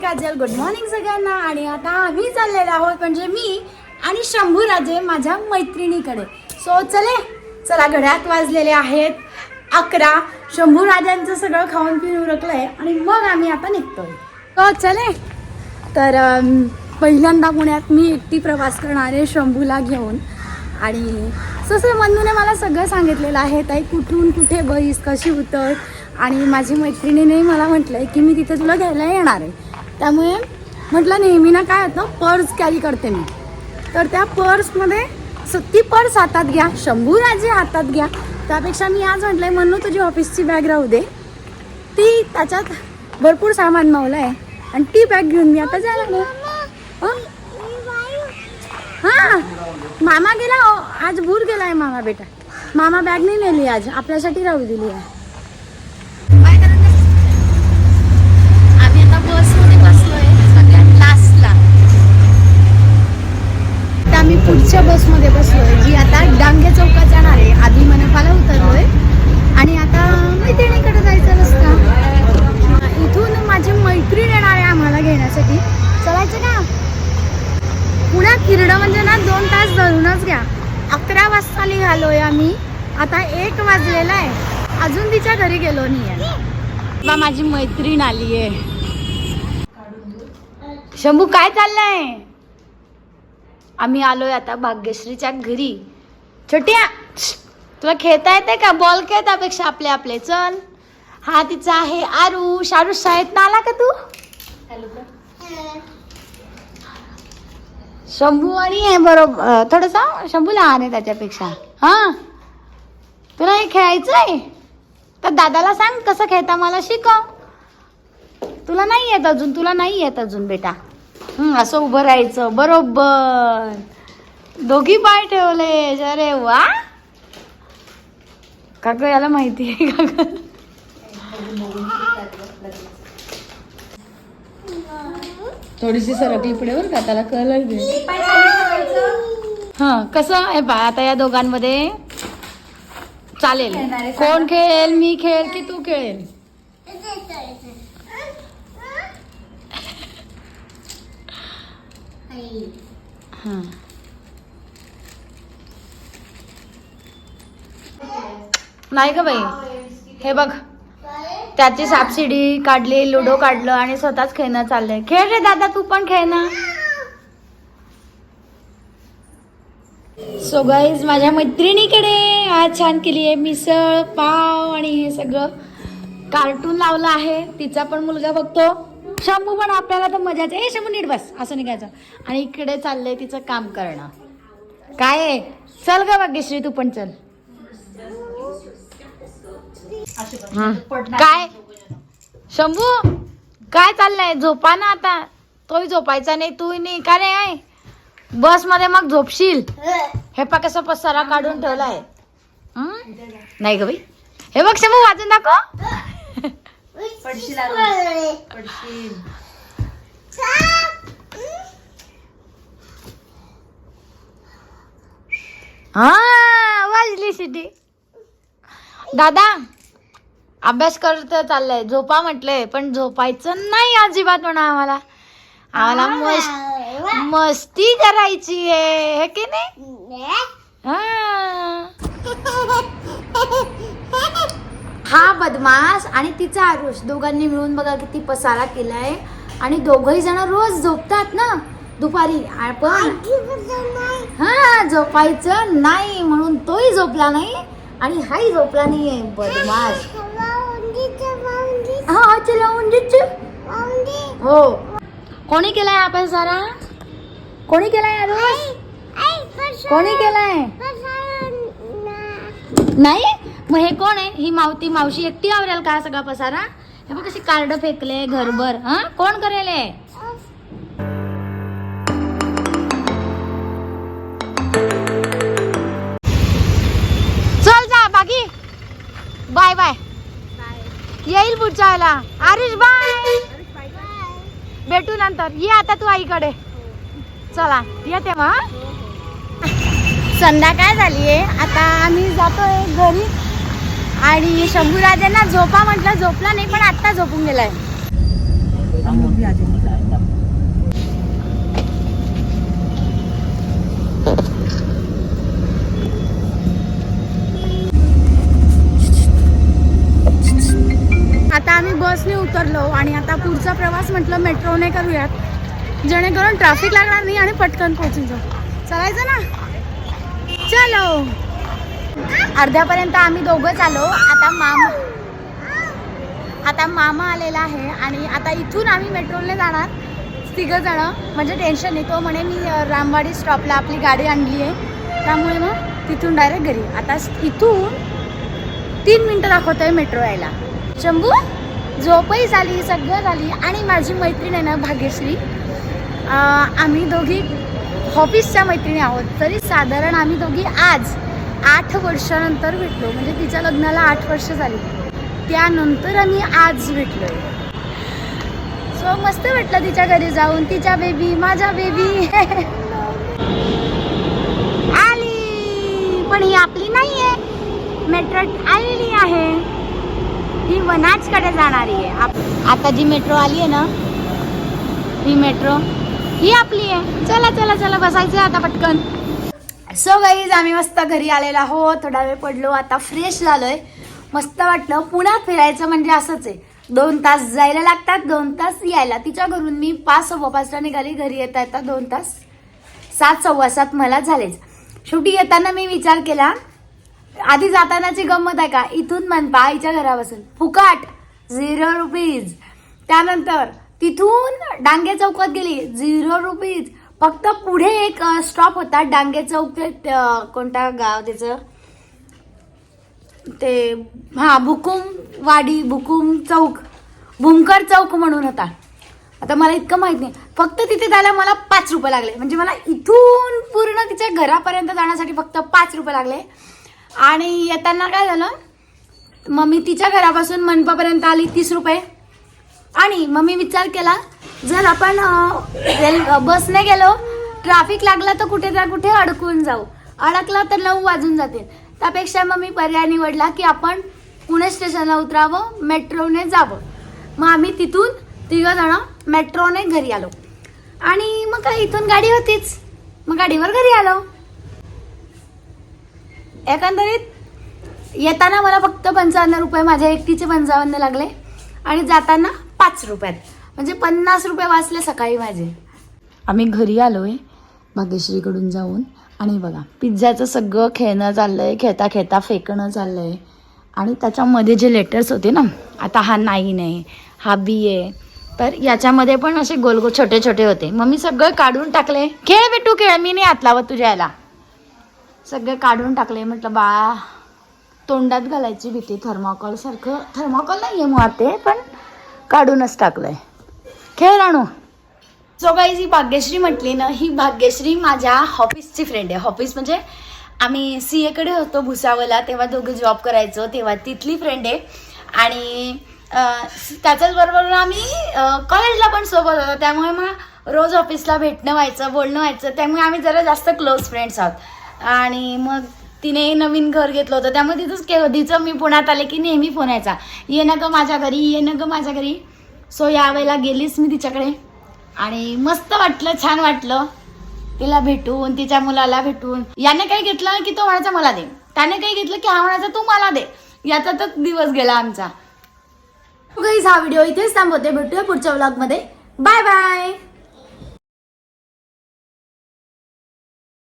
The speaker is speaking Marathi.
काजल गुड मॉर्निंग सगळ्यांना. आणि आता आम्ही चाललेलो आहोत म्हणजे मी आणि शंभू राजे माझ्या मैत्रिणीकडे. सो चले चला घड्यात वाजलेले आहेत. अकरा. शंभू राजांचं सगळं खाऊन पिऊन उरकलंय आणि मग आम्ही आता निघतोय. तो चले. तर पहिल्यांदा पुण्यात मी एकटी प्रवास करणार आहे शंभूला घेऊन. आणि तसं मन्नूने मला सगळं सांगितलेलं आहे. ताई कुठून कुठे बैस कशी उतर आणि माझी मैत्रिणीने मला म्हटलं आहे की मी तिथे तुला घ्यायला येणार आहे. त्यामुळे म्हटलं नेहमी ना काय होतं पर्स कॅरी करते मी तर त्या पर्समध्ये स ती पर्स हातात घ्या शंभू राजे हातात घ्या त्यापेक्षा मी आज म्हटलं आहे म्हणून तुझी ऑफिसची बॅग राहू दे ती त्याच्यात भरपूर सामान मावलं आहे आणि ती बॅग घेऊन मी आता जायला लागलो. हं? हा मामा गेला हो. आज भूर गेलाय मामा बेटा मामा बॅग नाही नेली आज आपल्यासाठी राहू दिली आहे आम्ही बसमध्ये बसलोय जी आता डांगे चौकात जाणार आहे. आधी मनपाला उतरलोय. आणि आता मैत्रिणीकडे जायचा रस्ता. इथून माझी मैत्रीण येणार आहे आम्हाला घेण्यासाठी. चलायचं का पुण्यात फिरणं म्हणजे ना दोन तास धरूनच घ्या. अकरा वाजता निघालोय आम्ही. आता एक वाजलेला आहे. अजून तिच्या घरी गेलो नाही आहे बा माझी मैत्रीण आली आहे शंभू काय चाललंय? आम्ही आलोय आता भाग्यश्रीच्या घरी. छोट्या तुला खेळता येते का? बॉल खेळ त्यापेक्षा आपले आपले चल. हा तिचा आहे आरुष आरुष शाळेत ना आला का तू? शंभू आणि आहे बरोबर थोडसा शंभू लहान आहे त्याच्यापेक्षा. हा? तुला हे खेळायचं आहे तर दादाला सांग कसं खेळता मला शिकव. तुला नाही येत अजून तुला नाही येत अजून बेटा. असं उभं राहायचं. बरोबर. दोघी पाय ठेवले. अरे वा. का ग याला माहिती आहे का? ग? थोडीशी सरकली पुढे बरं का? त्याला कळलं हा कसं आहे बा आता या दोघांमध्ये? चालेल. कोण खेळेल मी खेळेल की तू खेळेल? हा. नाही का बाई. हे बघ. त्याची सापशिडी काढली लुडो काढलं आणि स्वतःच खेळणं चाललंय. खेळ रे दादा तू पण खेळ ना. सो गाईज माझ्या मैत्रिणीकडे आज छान केली आहे मिसळ पाव आणि हे सगळं. कार्टून लावलं आहे. तिचा पण मुलगा बघतो. शंभू पण आपल्याला तर मजाच ए शंभू नीट बस. असं निघायचं. आणि इकडे चाललंय तिचं काम करणं. काय आहे? चल ग भाग्यश्री तू पण चल. काय? शंभू काय चाललंय? झोपा ना आता. तोही झोपायचा नाही तू नाही. का रे आहे? बसमध्ये मग झोपशील. हे पा कसं पसारा काढून ठेवलाय. नाही ग बाई. हे बघ शंभू वाजून दाखव. हा वाजली सिटी दादा अभ्यास करत चाललाय. झोपा म्हटलंय पण झोपायचं नाही अजिबात म्हणा आम्हाला. आम्हाला मस्त मस्ती करायची आहे हे की नाही. हा. हा बदमाश आणि तिचा आरुष. दोघांनी मिळून बघा किती पसारा केलाय. आणि दोघही जण रोज झोपतात ना? दुपारी. आपण हा झोपायचं नाही म्हणून तोही झोपला नाही आणि हाही झोपला नाहीये. बदमाश. हा चला. हो. कोणी केलाय आपण सारा कोणी केलाय आरुष? कोणी केलाय? नाही? मग हे कोण आहे? ही मावती मावशी एकटी आवरेल का सगळा पसारा? हे बघ कशी कार्ड फेकले घरभर. हा? कोण करेल? आहे चल जा बाकी बाय बाय. येईल पुढच्या वेळेला. आरिश बाय. भेटू नंतर. ये आता तू आईकडे. चला येते मग संध्याकाळ झाली आहे आता आम्ही जातोय घरी. आणि शंभूराजांना झोपा म्हटलं झोपला नाही पण आत्ता झोपून गेलाय. आता आम्ही बसने उतरलो आणि आता पुढचा प्रवास म्हटलं मेट्रोने करूयात. जेणेकरून ट्रॅफिक लागणार नाही आणि पटकन पोहोचून जाऊ. चालायचं ना? चलो. अर्ध्यापर्यंत आम्ही दोघंच आलो. आता मामा आता मामा आलेला आहे आणि आता इथून आम्ही मेट्रोने जाणार. तिघं जण म्हणजे टेन्शन नाही. तो म्हणे मी रामवाडी स्टॉपला आपली गाडी आणली आहे. त्यामुळे मग तिथून डायरेक्ट घरी. आता इथून तीन मिनटं दाखवतो आहे मेट्रो यायला. शंभू झोपही झाली सगळं झाली. आणि माझी मैत्रीण आहे ना भाग्यश्री. आम्ही दोघी ऑफिसच्या मैत्रिणी आहोत. तरी साधारण आम्ही दोघी आज आठ वर्षानंतर भेटलो. म्हणजे तिच्या लग्नाला आठ वर्ष झाली. त्यानंतर आम्ही आज भेटलो सो मस्त वाटलं तिच्या घरी जाऊन. तिच्या बेबी माझ्या बेबी आली. पण ही आपली नाहीये. मेट्रो आलेली आहे. ही वनाजकडे जाणारी आहे. आप- आता जी मेट्रो आली आहे ना ही मेट्रो ही आपली आहे. चला चला चला बसायचं आता पटकन. सो गाईज आम्ही मस्त घरी आलेलो आहोत. थोडा वेळ पडलो. आता फ्रेश झालोय. मस्त वाटलं. पुण्यात फिरायचं म्हणजे असंच आहे. दोन तास जायला लागतात दोन तास यायला. तिच्या घरून मी पाच सव्वा पाचला निघाली. घरी येता येता दोन तास. सात सव्वा सात मला झालेच. शेवटी येताना मी विचार केला आधी जातानाची गंमत आहे का? इथून मनपा आईच्या घरापासून. फुकाट. झिरो रुपीज त्यानंतर तिथून डांगे चौकात गेली. झिरो रुपीज फक्त पुढे एक स्टॉप होता. डांगे चौक ते कोणता गाव त्याचं? ते हा भुकुम वाडी भुकुम चौक. भुमकर चौक म्हणून होता. आता मला इतकं माहीत नाही. फक्त तिथे जायला मला पाच रुपये लागले. म्हणजे मला इथून पूर्ण तिच्या घरापर्यंत जाण्यासाठी फक्त पाच रुपये लागले. आणि येताना काय झालं? मग मी तिच्या घरापासून मनपापर्यंत आली तीस रुपये. आणि मग मी विचार केला जर आपण रेल बसने गेलो ट्रॅफिक लागला तर कुठे ना कुठे अडकून जाऊ. अडकला तर नऊ वाजून जातील. त्यापेक्षा मग मी पर्याय निवडला की आपण पुणे स्टेशनला उतरावं मेट्रोने जावं. मग आम्ही तिथून तिघं जण मेट्रोने घरी आलो. आणि मग काय इथून गाडी होतीच. मग गाडीवर घरी आलो. एकंदरीत येताना मला फक्त पंचावन्न रुपये माझ्या एकटीचे पंचावन्न लागले. आणि जाताना पाच रुपयात. म्हणजे पन्नास रुपये वाचले सकाळी माझे. आम्ही घरी आलोय भाग्यश्रीकडून जाऊन. आणि बघा पिझ्झाचं सगळं खेळणं चाललं आहे खेळता खेळता फेकणं चाललं आहे आणि त्याच्यामध्ये जे लेटर्स होते ना आता हा नाईन आहे हा बी आहे. तर याच्यामध्ये पण असे गोल गोल छोटे छोटे होते. मग मी सगळं काढून टाकले. खेळ बेटू खेळ. मी नाही आतला लावत तुझ्या याला. सगळे काढून टाकले. म्हटलं बा तोंडात घालायची भीती. थर्माकॉल सारखं थर्माकॉल नाही आहे मग ते पण काढूनच टाकलं आहे खेळ राणू. सो काही जी भाग्यश्री म्हटली ना ही भाग्यश्री माझ्या हॉफिसची फ्रेंड आहे. ऑफिस म्हणजे आम्ही सी एकडे होतो भुसावला तेव्हा दोघं जॉब करायचो तेव्हा तिथली फ्रेंड आहे. आणि त्याच्याच बरोबर आम्ही कॉलेजला पण सोबत होतो. त्यामुळे मग रोज ऑफिसला भेटणं व्हायचं बोलणं व्हायचं. त्यामुळे आम्ही जरा जास्त क्लोज फ्रेंड्स आहोत. आणि मग तिने नवीन घर घेतलं होतं. त्यामुळे तिथंच के तिचं मी पुण्यात आले की नेहमी फोन यायचा. ये ना ग माझ्या घरी ये ना ग माझ्या घरी. सो यावेळेला गेलीच मी तिच्याकडे. आणि मस्त वाटलं छान वाटलं. तिला भेटून तिच्या मुलाला भेटून. याने काही घेतलं की तो म्हणायचा मला दे. त्याने काही घेतलं की हा म्हणायचा तू मला दे. याचा तर दिवस गेला आमचा. हा व्हिडिओ इथेच थांबवते. भेटूया पुढच्या व्लॉगमध्ये बाय बाय